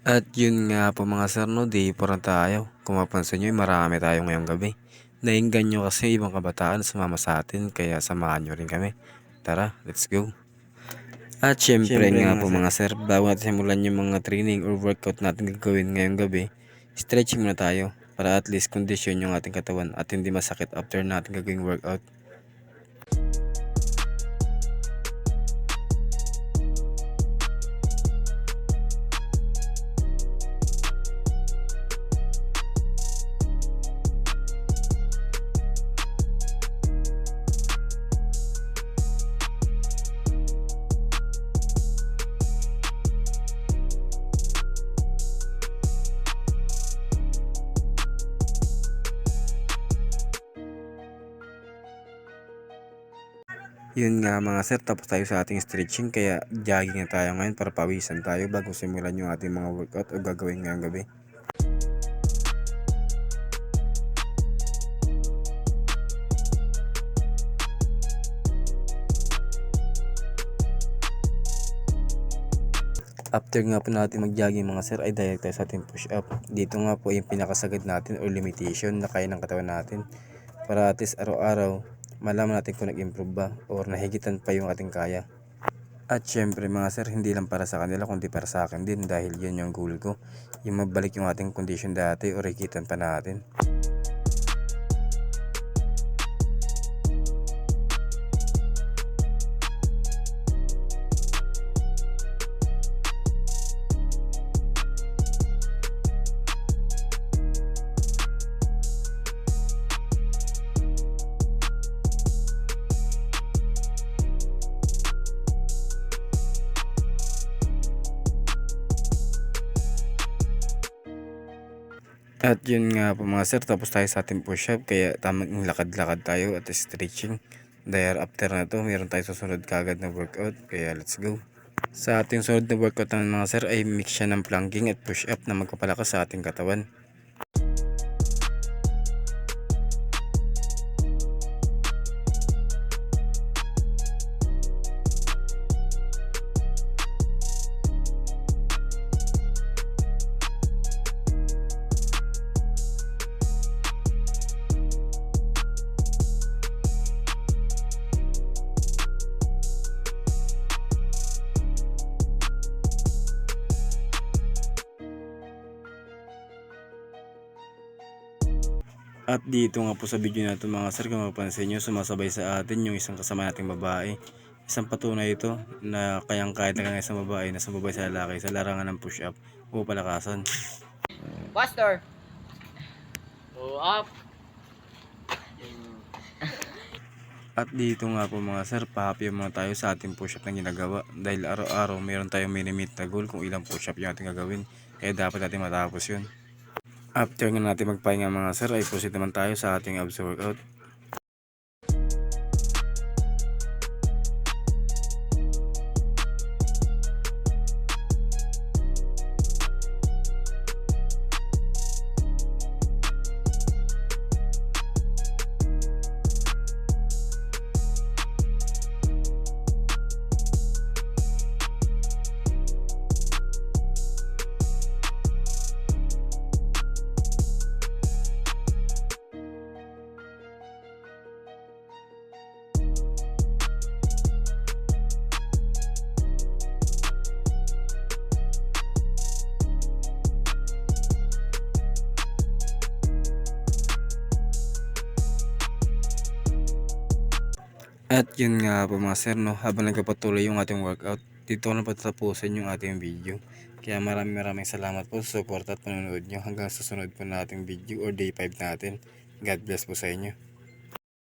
At yun nga po mga sir, no, di po rin tayo. Kung mapansin nyo, marami tayo ngayong gabi. Nainggan nyo kasi ibang kabataan sumama sa atin, kaya samahan nyo rin kami. Tara, let's go. At syempre, Syempre nga po sir. mga sir, bago natin simulan yung mga training or workout natin gagawin ngayong gabi, stretching muna tayo para at least condition yung ating katawan at hindi masakit after natin gagawing workout. Yun nga mga sir, tapos tayo sa ating stretching kaya jogging na tayo ngayon para pawisan tayo bago simulan yung ating mga workout o gagawin ngayong gabi. After nga po natin mag-jogging mga sir ay direct tayo sa ating push up. Dito nga po yung pinakasagad natin or limitation na kaya ng katawan natin para at least araw-araw malaman natin kung nag-improve ba or nahigitan pa yung ating kaya. At syempre mga sir, hindi lang para sa kanila kundi para sa akin din dahil yun yung goal ko. Yung mabalik yung ating condition dati or higitan pa natin. At yun nga po mga sir, tapos tayo sa ating push up kaya tamang lakad-lakad tayo at stretching. Dahil after na to, meron tayo susunod kagad na workout kaya let's go. Sa ating sunod na workout ng mga sir ay mix siya ng planking at push up na magpapalakas sa ating katawan. At dito nga po sa video na ito mga sir, kung mapansin nyo, sumasabay sa atin yung isang kasama nating babae. Isang patunay ito na kayang kahit na isang babae na sumabay sa lalaki sa larangan ng push up o palakasan. Pastor. Go up. At dito nga po mga sir, pahappy muna tayo sa ating push up na ginagawa dahil araw-araw mayroon tayong minimit na goal kung ilang push up yung ating gagawin. Kaya dapat natin matapos yun. After nga natin magpahinga mga sir ay proceed naman tayo sa ating abs workout. At yun nga po mga sir, no, habang nagpapatuloy yung ating workout, dito na patatapusin yung ating video. Kaya maraming maraming salamat po sa support at panonood nyo hanggang sa susunod po nating video or day 5 natin. God bless po sa inyo.